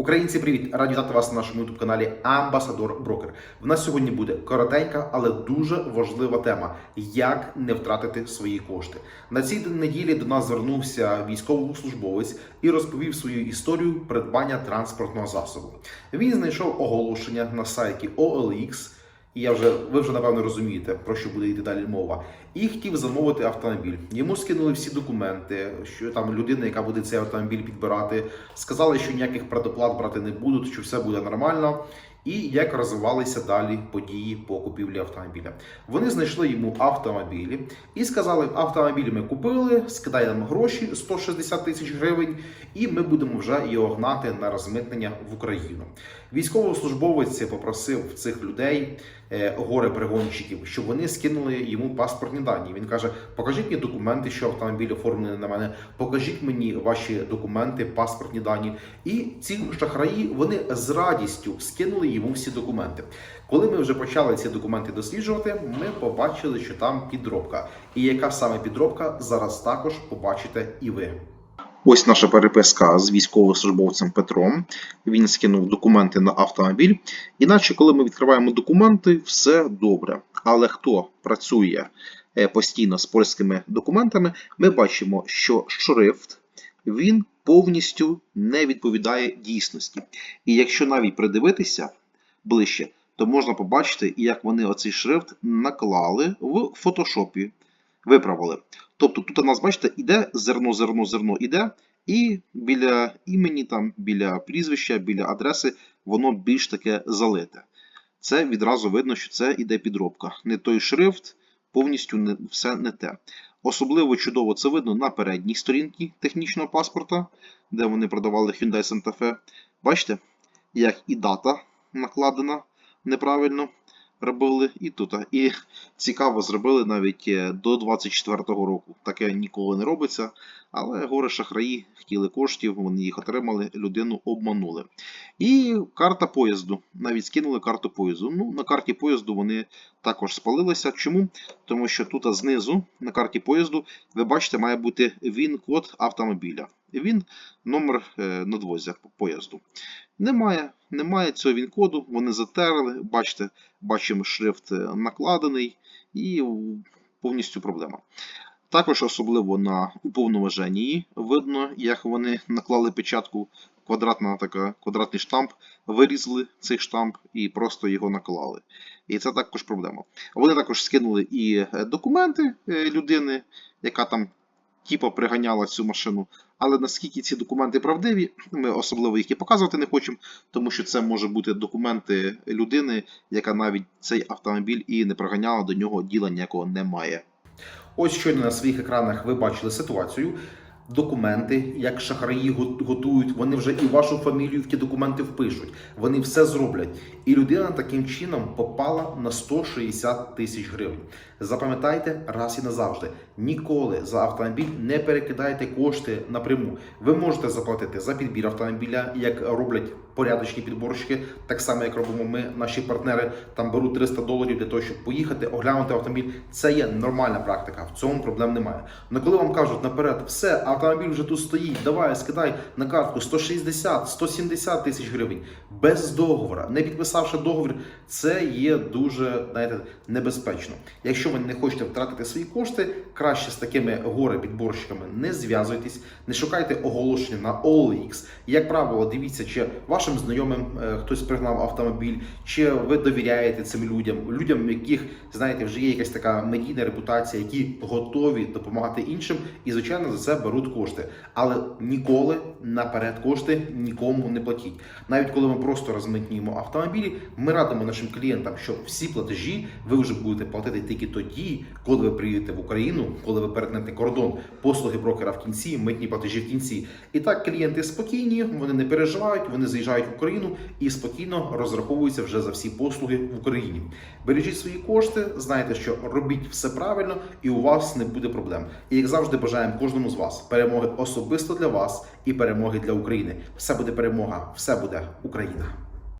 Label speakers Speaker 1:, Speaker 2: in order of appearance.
Speaker 1: Українці, привіт! Раді вітати вас на нашому youtube каналі Амбасадор Брокер. В нас сьогодні буде коротенька, але дуже важлива тема: як не втратити свої кошти. На цій неділі до нас звернувся військовослужбовець і розповів свою історію придбання транспортного засобу. Він знайшов оголошення на сайті OLX, і я вже ви вже напевно розумієте, про що буде йти далі мова. І хотів замовити автомобіль. Йому скинули всі документи, що там людина, яка буде цей автомобіль підбирати, сказали, що ніяких предоплат брати не будуть, що все буде нормально. І як розвивалися далі події по купівлі автомобіля. Вони знайшли йому автомобілі і сказали: автомобіль ми купили, скидай нам гроші 160 тисяч гривень, і ми будемо вже його гнати на розмитнення в Україну. Військовослужбовець попросив цих людей, е, горе пригонщиків, щоб вони скинули йому паспортні дані. Він каже: покажіть мені документи, що автомобіль оформлений на мене, покажіть мені ваші документи, паспортні дані. І ці шахраї вони з радістю скинули йому всі документи. Коли ми вже почали ці документи досліджувати, ми побачили, що там підробка. І яка саме підробка зараз також побачите і ви. Ось наша переписка з військовослужбовцем Петром. Він скинув документи на автомобіль. Іначе, коли ми відкриваємо документи, все добре. Але хто працює е, постійно з польськими документами, ми бачимо, що шрифт він повністю не відповідає дійсності. І якщо навіть придивитися ближче, то можна побачити, як вони оцей шрифт наклали в фотошопі, виправили. Тобто тут у нас, бачите, іде зерно, зерно, зерно іде, і біля імені, там, біля прізвища, біля адреси, воно більш таке залите. Це відразу видно, що це іде підробка. Не той шрифт, повністю не, все не те. Особливо чудово це видно на передній сторінці технічного паспорта, де вони продавали Hyundai Santa Fe. Бачите, як і дата накладена неправильно робили і тут. І цікаво, зробили навіть е, до 24-го року. Таке ніколи не робиться. Але горе шахраї хотіли коштів, вони їх отримали, людину обманули. І карта поїзду. Навіть скинули карту поїзду. Ну, на карті поїзду вони також спалилися. Чому? Тому що тут знизу на карті поїзду, ви бачите, має бути він-код автомобіля. Він номер е, надвозя поїзду. Немає, немає цього він-коду, вони затерли. Бачите, бачимо шрифт е, накладений і повністю проблема. Також особливо на уповноваженні видно, як вони наклали печатку, квадратна така, квадратний штамп, вирізали цей штамп і просто його наклали. І це також проблема. Вони також скинули і е, документи е, людини, яка там типа приганяла цю машину. Але наскільки ці документи правдиві, ми особливо їх і показувати не хочемо, тому що це може бути документи людини, яка навіть цей автомобіль і не приганяла, до нього діла ніякого немає. Ось щойно на своїх екранах ви бачили ситуацію. Документи, як шахраї готують, вони вже і вашу фамілію в ті документи впишуть. Вони все зроблять. І людина таким чином попала на 160 тисяч гривень. Запам'ятайте раз і назавжди: ніколи за автомобіль не перекидайте кошти напряму. Ви можете заплатити за підбір автомобіля, як роблять порядочні підборщики, так само як робимо ми, наші партнери там беруть 300 доларів для того, щоб поїхати, оглянути автомобіль. Це є нормальна практика. В цьому проблем немає. Але коли вам кажуть наперед, все, автомобіль вже тут стоїть, давай, скидай на картку 160, 170 тисяч гривень без договора, не підписавши договір, це є дуже знаєте, небезпечно. Якщо ви не хочете втратити свої кошти, краще з такими горе-підборщиками не зв'язуйтесь, не шукайте оголошення на OLX. Як правило, дивіться, чи вашим знайомим е, хтось пригнав автомобіль, чи ви довіряєте цим людям, людям, в яких знаєте, вже є якась така медійна репутація, які готові допомагати іншим, і звичайно за це беруть кошти. Але ніколи наперед кошти нікому не платіть. Навіть коли ми просто розмитнюємо автомобілі, ми радимо нашим клієнтам, що всі платежі ви вже будете платити тільки тоді, коли ви приїдете в Україну, коли ви перетнете кордон, послуги брокера в кінці, митні платежі в кінці. І так клієнти спокійні, вони не переживають, вони заїжджають в Україну і спокійно розраховуються вже за всі послуги в Україні. Бережіть свої кошти, знайте, що робіть все правильно, і у вас не буде проблем. І як завжди, бажаємо кожному з вас перемоги особисто для вас і перемоги для України. Все буде перемога, все буде Україна.